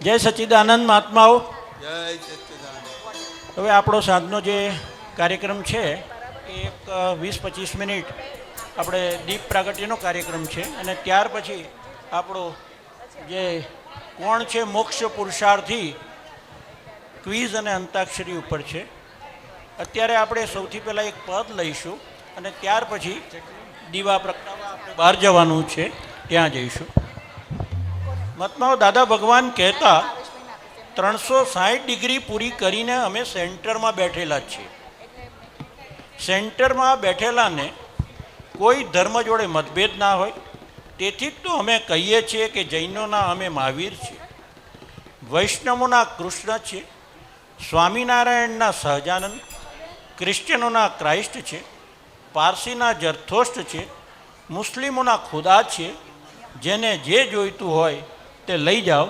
જય સચિદાનંદ મહાત્માઓ. જય હવે આપણો સાંજનો જે કાર્યક્રમ છે એ એક વીસ પચીસ મિનિટ આપણે દીપ પ્રાગટ્યનો કાર્યક્રમ છે અને ત્યાર પછી આપણો જે કોણ છે મોક્ષ પુરુષાર્થી ક્વિઝ અને અંતાક્ષરી ઉપર છે. અત્યારે આપણે સૌથી પહેલાં એક પદ લઈશું અને ત્યાર પછી દીવા પ્રગટાવવા આપણે બહાર જવાનું છે ત્યાં જઈશું. મહાત્માઓ દાદા ભગવાન કહેતા, ત્રણસો સાઠ ડિગ્રી પૂરી કરીને અમે સેન્ટરમાં બેઠેલા જ છીએ. સેન્ટરમાં બેઠેલાને કોઈ ધર્મ જોડે મતભેદ ના હોય. તેથી જ તો અમે કહીએ છીએ કે જૈનોના અમે મહાવીર છીએ. વૈષ્ણવોના કૃષ્ણ છે સ્વામિનારાયણના સહજાનંદ. ક્રિશ્ચનોના ક્રાઇસ્ટ છે પારસીના જરથોસ્ટ છે મુસ્લિમોના ખુદા છે જેને જે જોઈતું હોય તે લઈ જાઓ.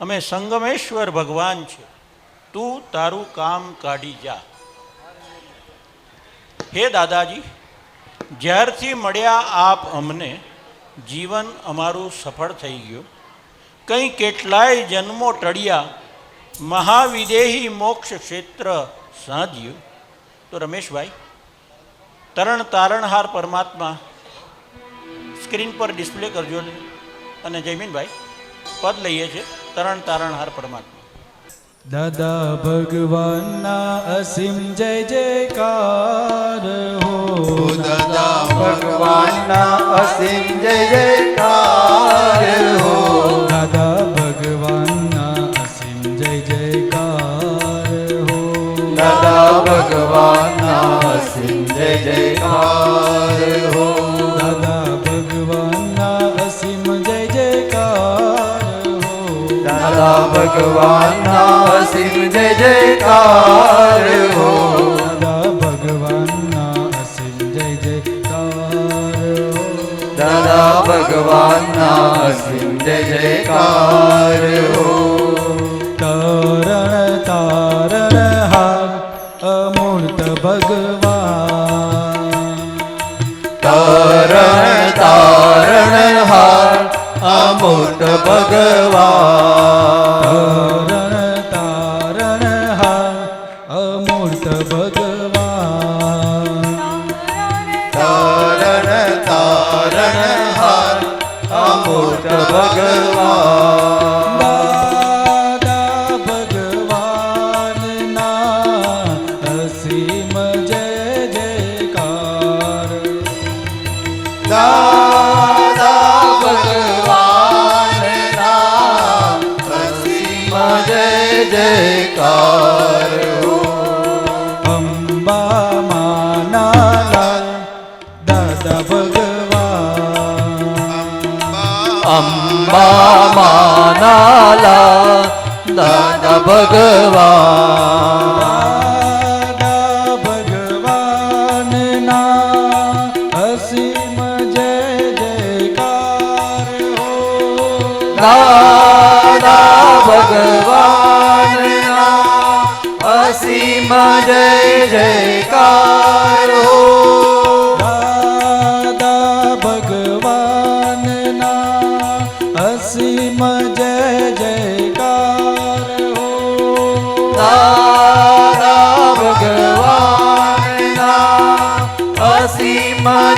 અમે સંગમેશ્વર ભગવાન છે. તું તારું કામ કાઢી જા. હે દાદાજી, જ્યારથી મળ્યા આપ અમને, જીવન અમારું સફળ થઈ ગયું. કંઈ કેટલાય જન્મો ટળ્યા, મહાવિદેહી મોક્ષ ક્ષેત્ર સાધ્યું. તો રમેશભાઈ, તરણ તારણહાર પરમાત્મા સ્ક્રીન પર ડિસ્પ્લે કરજો અને જયમીનભાઈ પદ લઈએ છીએ. તરણ તારણ હાર પરમાત્મા. દાદા ભગવાનના અસીમ જય જયકાર હો. દાદા ભગવાનના અસીમ જય જયકાર ભગવાનના અસીમ જય જયકાર હો. દાદા ભગવાનના અસીમ જય જયકાર દાદા ભગવાનના અસીમ જય જયકાર હો. તરણ તારણ હાર અમૂર્ત ભગવાન. તરણ તારણ હાર અમૂર્ત ભગવાન. માનાલા દાદા ભગવાન. ભગવાન અસીમ જય જયકાર હો.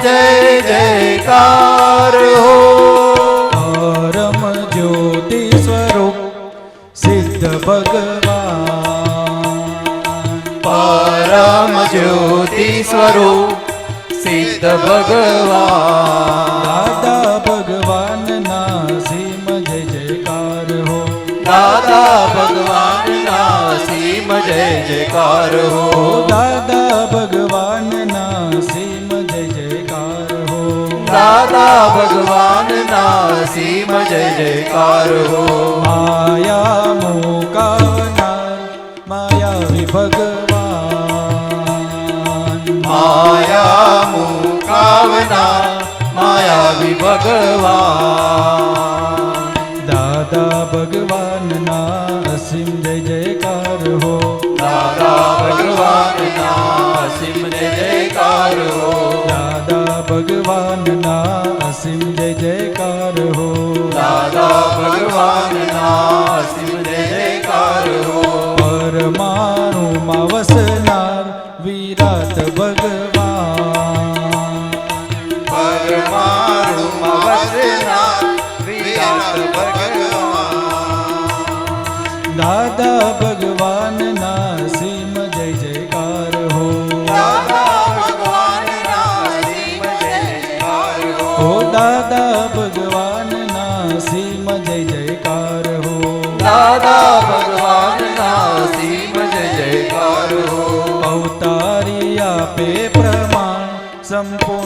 જય જયકાર હો. પરમ જ્યોતિ સ્વરૂપ સિદ્ધ ભગવાન. પરમ જ્યોતિ સ્વરૂપ સિદ્ધ ભગવાન. દાદા ભગવાનના સીમ જય જયકાર હો. દાદા ભગવાનના સીમ જય જયકાર હો. દાદા માયા ભગવાન ના સીમ જય જયકાર હો. માયા મોકાના માયા ભગવાન. માયા મોકાવના માયા ભગવાન. દાદા ભગવાન ના અસીમ જય જયકાર હો. દાદા ભગવાન ના અસીમ જય જયકાર હો. ભગવાનના અસીમ જય જયકાર હો. દાદા ભગવાનના અસીમ જય જયકાર હો. પરમાણુમાં વસે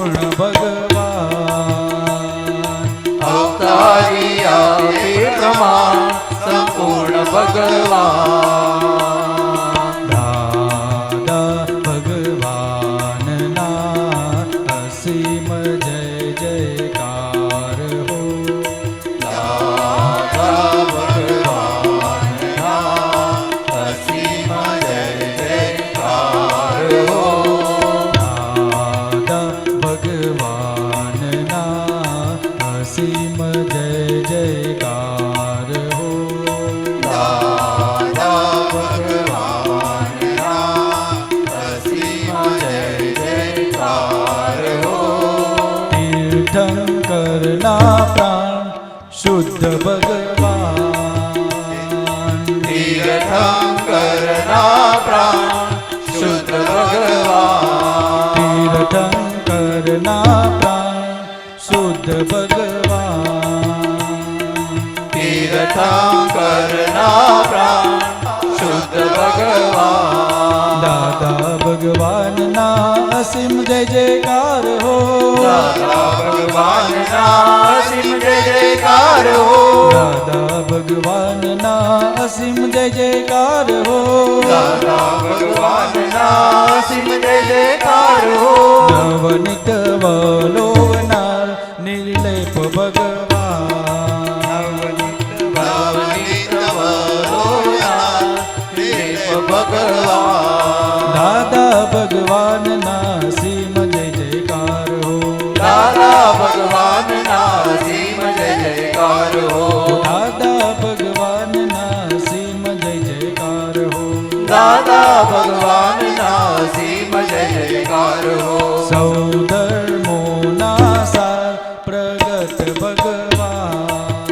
સંપૂર્ણ ભગવાન. અવતારી આપે પ્રમાણ સંપૂર્ણ ભગવાન. દાદા ભગવાનના અસીમ જય જયકાર ભગવાન તીર્થંકરના પ્રાણ, શુદ્ધ ભગવાન તીર્થંકરના પ્રાણ શુદ્ધ ભગવાન. તીર્થંકરના પ્રાણ શુદ્ધ ભગવાન દાદા ભગવાનના અસીમ જય જયકાર હો દાદા ભગવાનના અસીમ જય જયકાર હો દાદા ભગવાનના અસીમ જય જયકાર હો દાદા ભગવાનના અસીમ જય જયકાર હો નવનિત વલોવનાર નિર્લેપ ભગવાન નવનીત ભગવાન દાદા ભગવાનના સીમ જય જયકાર હો. દાદા ભગવાનના સીમ જય જયકાર હો. દાદા ભગવાનના સીમ જય જયકાર હો. દાદા ભગવાનના સીમ જય જયકાર હો. સૌ ધર્મોના સાર પ્રગટ ભગવાન.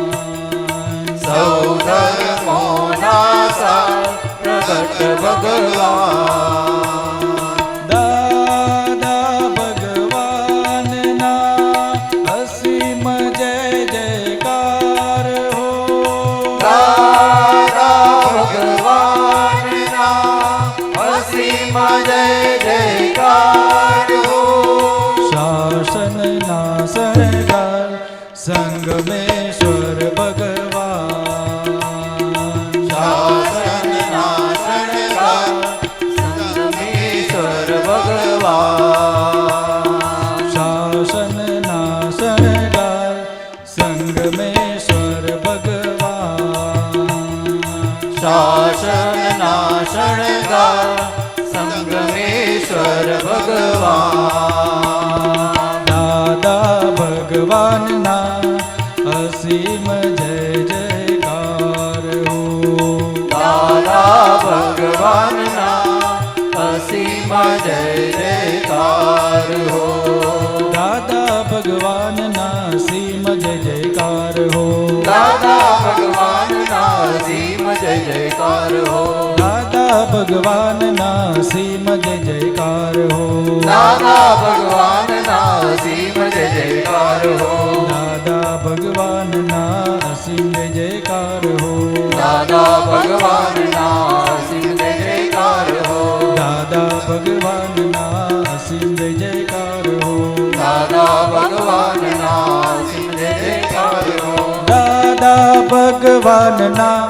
સૌ ધર્મોના સાર પ્રગટ ભગવાન. સંગમેશ્વર ભગવાન. શાસનના ગા સંગમેશ્વર ભગવાન. દાદા ભગવાનના અસીમ જય જયકાર હો. દાદા ભગવાનના અસીમ જય જયકાર દાદા ભગવાનના સીમ જય જયકાર હો. દાદા ભગવાનના સીમ જય જયકાર હો. દાદા ભગવાનના અસીમ જય જયકાર હો. દાદા ભગવાનના અસીમ જય જયકાર હો. દાદા ભગવાનના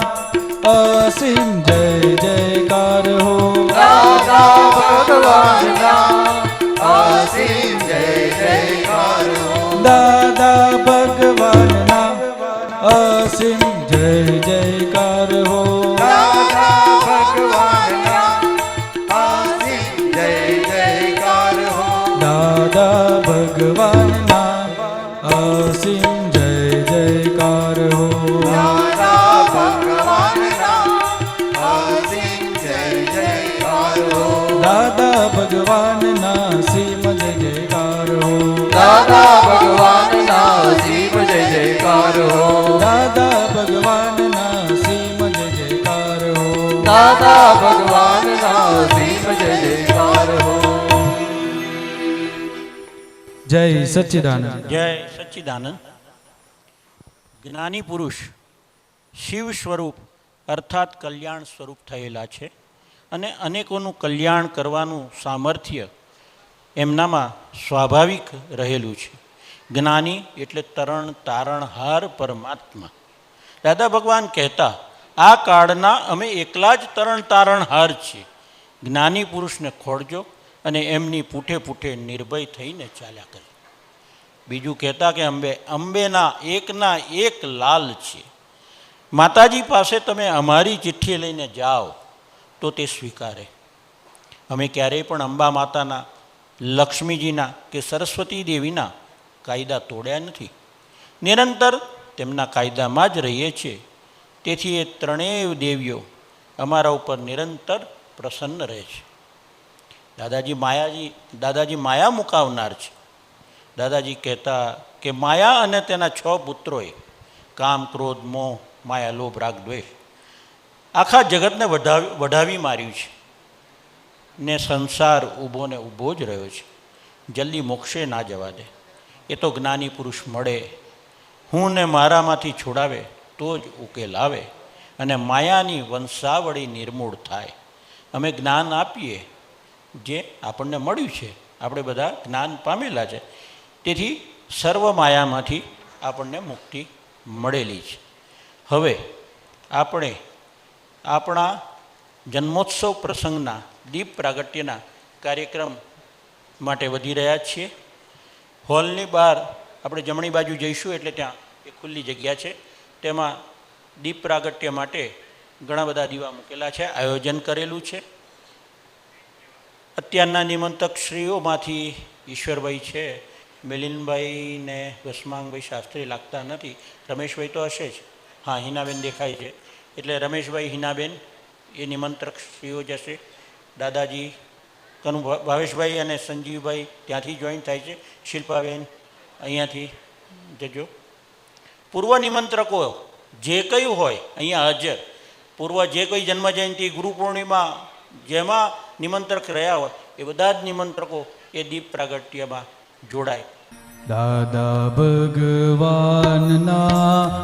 અસીમ જય જયકાર હો. ભગવાનના અસીમ જય જયકાર હો. દાદા ભગવાનના શિવ જય જયકાર. હો દાદા ભગવાનના શિવ જય જયકાર. હો દાદા ભગવાનના શિવ જય જય દાદા ભગવાનના શિવ જય જયકાર. હો જય સચ્ચિદાનંદ. જય સચ્ચિદાનંદ. જ્ઞાની પુરુષ શિવ સ્વરૂપ અર્થાત કલ્યાણ સ્વરૂપ થયેલા છે. અને અનેકોનું કલ્યાણ કરવાનું સામર્થ્ય એમનામાં સ્વાભાવિક રહેલું છે. જ્ઞાની એટલે તરણ તારણહાર પરમાત્મા. દાદા ભગવાન કહેતા, આ કાળના અમે એકલા જ તરણ તારણહાર છીએ. જ્ઞાની પુરુષને ખોડજો અને એમની પૂઠે પૂઠે નિર્ભય થઈને ચાલ્યા કરે. બીજું કહેતા કે, અંબે, અંબેના એકના એક લાલ છે. માતાજી પાસે તમે અમારી ચિઠ્ઠી લઈને જાઓ. તો તે સ્વીકારે. અમે ક્યારેય પણ અંબા માતાના, લક્ષ્મીજીના કે સરસ્વતી દેવીના કાયદા તોડ્યા નથી. નિરંતર તેમના કાયદામાં જ રહીએ છીએ. તેથી એ ત્રણેય દેવીઓ અમારા ઉપર નિરંતર પ્રસન્ન રહે છે. દાદાજી માયાજી, દાદાજી માયા મુકાવનાર છે. દાદાજી કહેતા કે માયા અને તેના છ પુત્રોએ કામ, ક્રોધ, મોહ, માયા, લોભ, રાગ, દ્વેષ આખા જગતને વધાવી વઢાવી માર્યું છે. ને સંસાર ઊભો ને ઊભો જ રહ્યો છે. જલ્દી મોક્ષે ના જવા દે. એ તો જ્ઞાની પુરુષ મળે. હું ને મારામાંથી છોડાવે તો જ ઉકેલ આવે અને માયાની વંશાવળી નિર્મૂળ થાય. અમે જ્ઞાન આપીએ જે આપણને મળ્યું છે. આપણે બધા જ્ઞાન પામેલા છે. તેથી સર્વ માયામાંથી આપણને મુક્તિ મળેલી છે. હવે આપણે આપણા જન્મોત્સવ પ્રસંગના દીપ પ્રાગટ્યના કાર્યક્રમ માટે વધી રહ્યા છીએ. હોલની બહાર આપણે જમણી બાજુ જઈશું એટલે ત્યાં એ ખુલ્લી જગ્યા છે. તેમાં દીપ પ્રાગટ્ય માટે ઘણા બધા દીવા મૂકેલા છે, આયોજન કરેલું છે. અત્યારના નિમંત્રકશ્રીઓમાંથી ઈશ્વરભાઈ છે મિલિનભાઈ ને વસમાંગભાઈ શાસ્ત્રી લાગતા નથી. રમેશભાઈ તો હશે જ. હા, હિનાબેન દેખાય છે. એટલે રમેશભાઈ હિનાબેન, એ નિમંત્રક શ્રીઓ જશે. દાદાજી, કનુ ભાવેશભાઈ અને સંજીવભાઈ ત્યાંથી જોઈન થાય છે. શિલ્પાબેન અહીંયાથી જજો. પૂર્વ નિમંત્રકો, જે કંઈ હોય, અહીંયા હાજર. પૂર્વ જે કોઈ જન્મજયંતિ, ગુરુ પૂર્ણિમા, જેમાં નિમંત્રક રહ્યા હોય, એ બધા જ નિમંત્રકો એ દીપ પ્રાગટ્યમાં જોડાય. દાદા ભગવાનના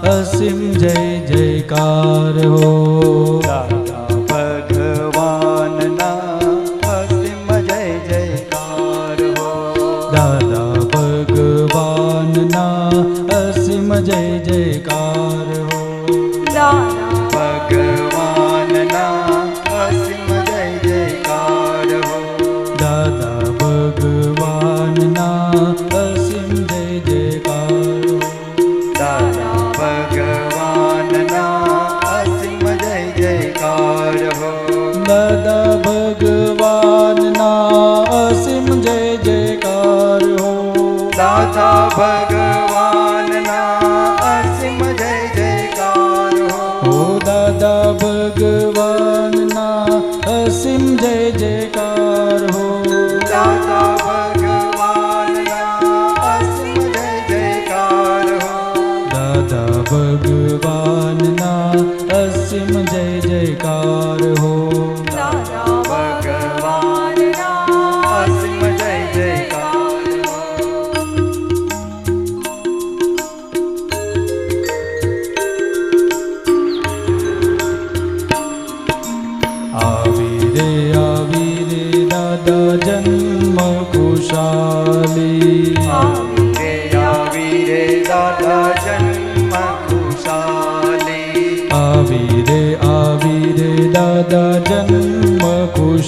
અસીમ જય જયકાર હો. દાદા ભગવાનના અસીમ જય જયકાર હો. દાદા ભગવાનના અસીમ જય જયકાર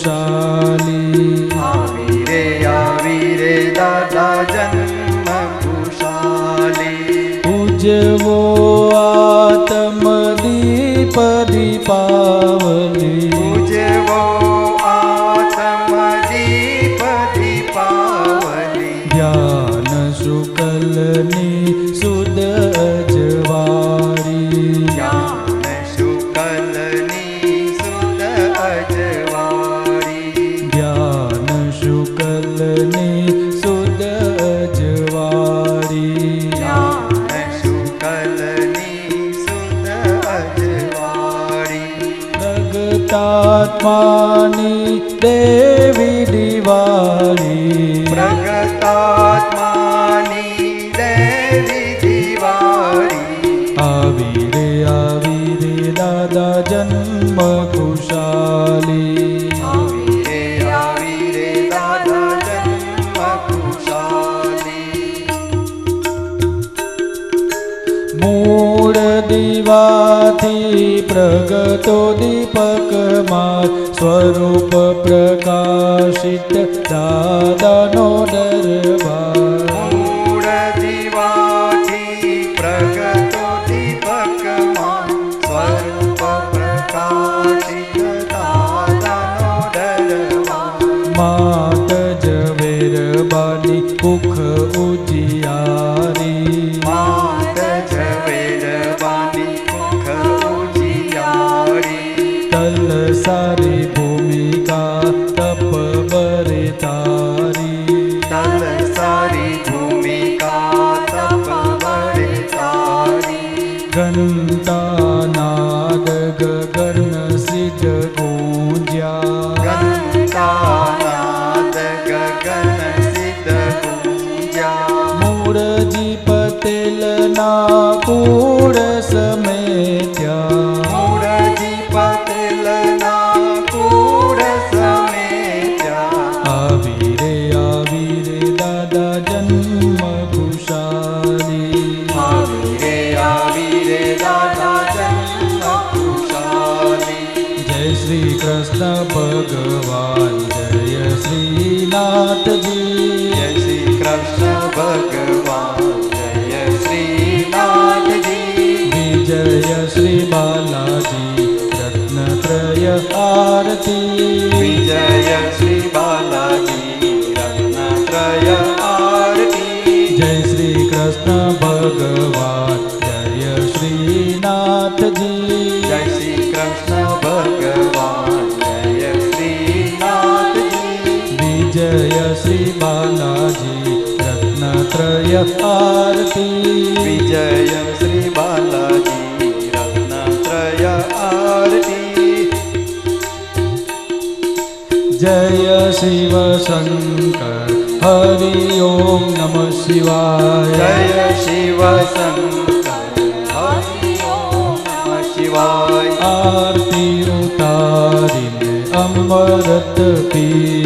ખુશાલી માની દેવી દિવાળી. જગતો દીપકમાં સ્વરૂપ પ્રકાશિત દાદાનો ડર વિજય આરતી વિજય શ્રી બાલાજી રત્નાત્રય આરતી જય શિવ શંકર હરિ ઓમ નમ શિવાય જય શિવ શંકર હરિ ઓમ નમ શિવાય આરતી ઉતારીને અમૃત પી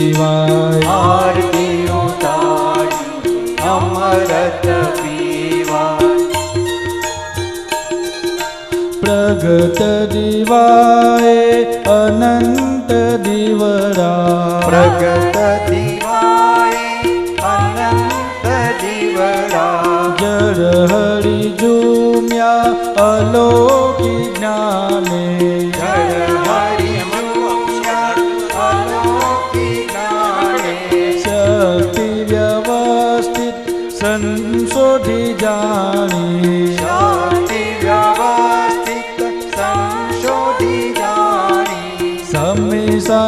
જગત દીવાએ અનંત દીવરા. પ્રગટ દીવાએ અનંત દીવરા. જર હરિ ઝૂમ્યા અલો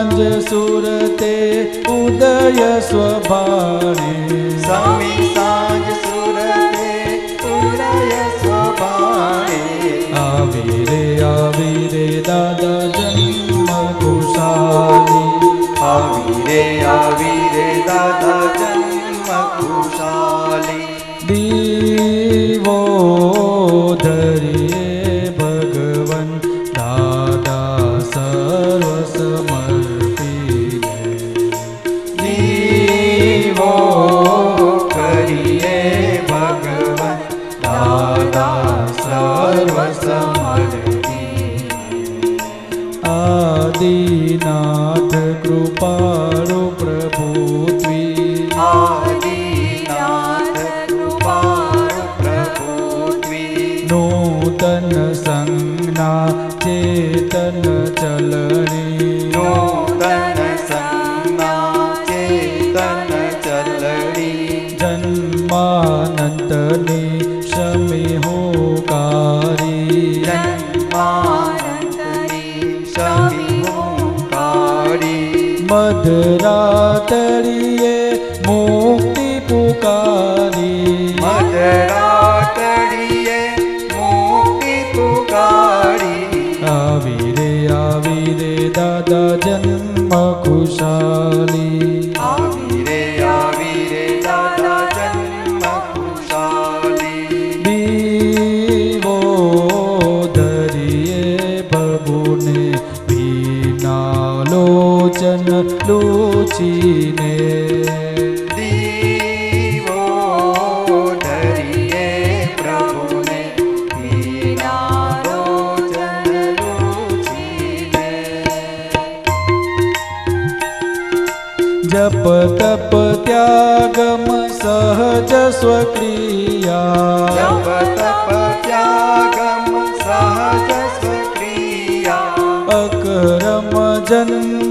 સાંજ સુરતે ઉદય સ્વભાણે સમી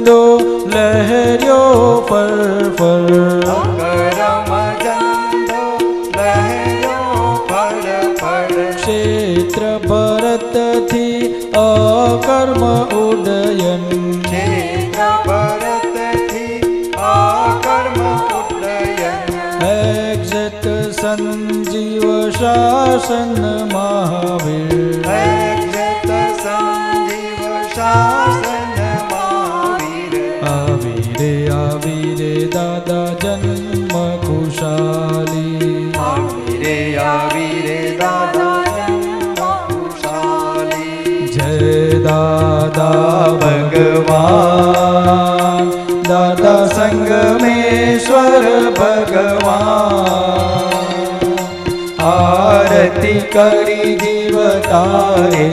ઝંડો લહેર્યો પર પર. ક્ષેત્ર ભરતથી અકર્મ ઉડયન સંજીવ શાસન મહાવીર. દાદા ભગવાન દાદા સંગમેશ્વર ભગવાન આરતી કરી જીવતારે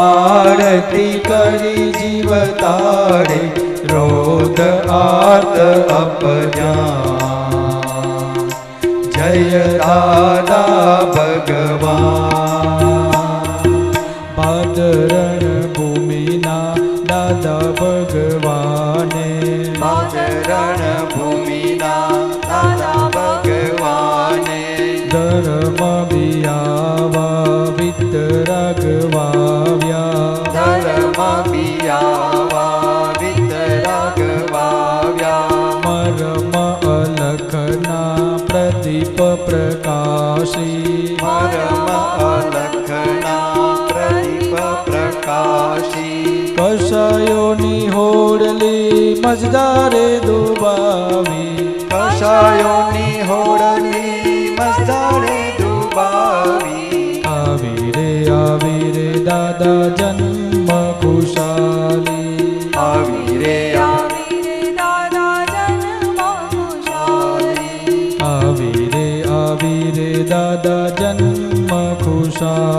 આરતી કરી જીવતારે રોદ આર્ત અપજા જય દાદા ભગવાન ભાદર કસાયોની હોડલી મજદારે દુબાવી કસાયોની હોડલી મજદારે દુબાવી આવી રે આવી રે દાદા જન્મ ખુશાલી આવી રે આવી રે દાદા જન્મ ખુશાલી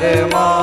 માં.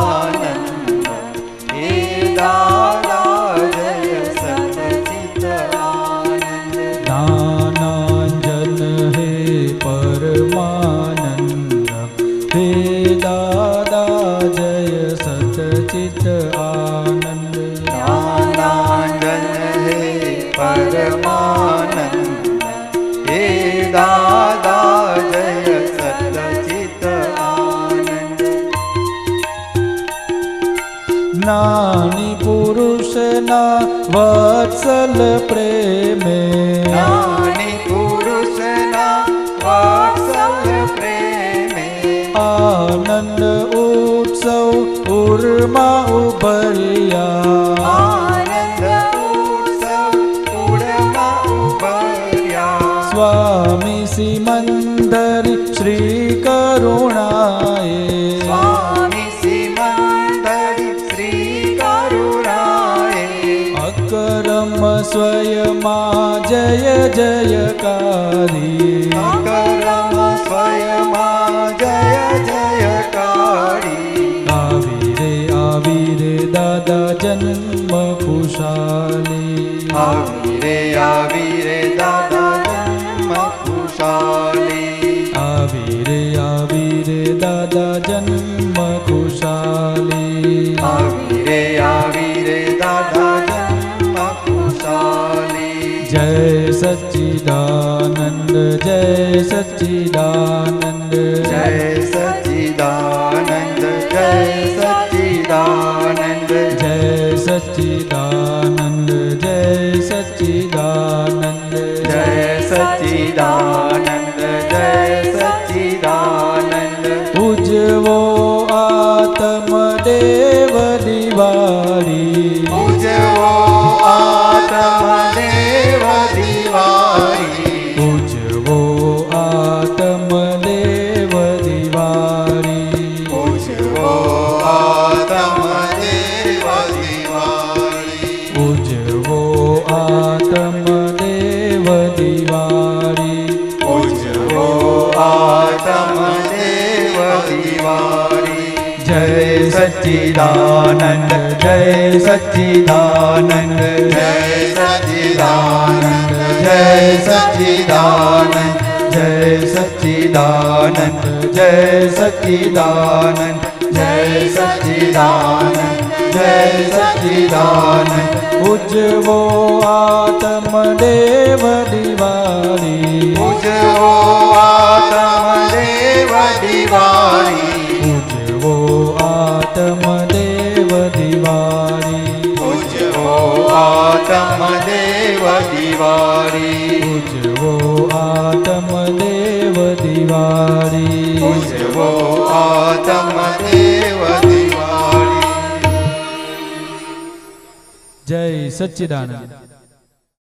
સ્વામી સિમંદર શ્રી કરુણાએ સ્વામી સિમંદર શ્રી કરુણાએ અકરમ જય જયકારી સચ્ચિદાનંદ જય સચ્ચિદાનંદ જય સચ્ચિદાનંદ જય સચ્ચિદાનંદ જય સચ્ચિદાનંદ જય સચ્ચિદાનંદ જય સચ્ચિદાનંદ જય સચ્ચિદાનંદ જય સચ્ચિદાનંદ જય સચ્ચિદાનંદ ઉજવો આત્મદેવ દિવાળી ઉજવો આત્મદેવ દિવાળી ઉજવો આત્મદેવ દિવાળી જય સચ્ચિદાનંદ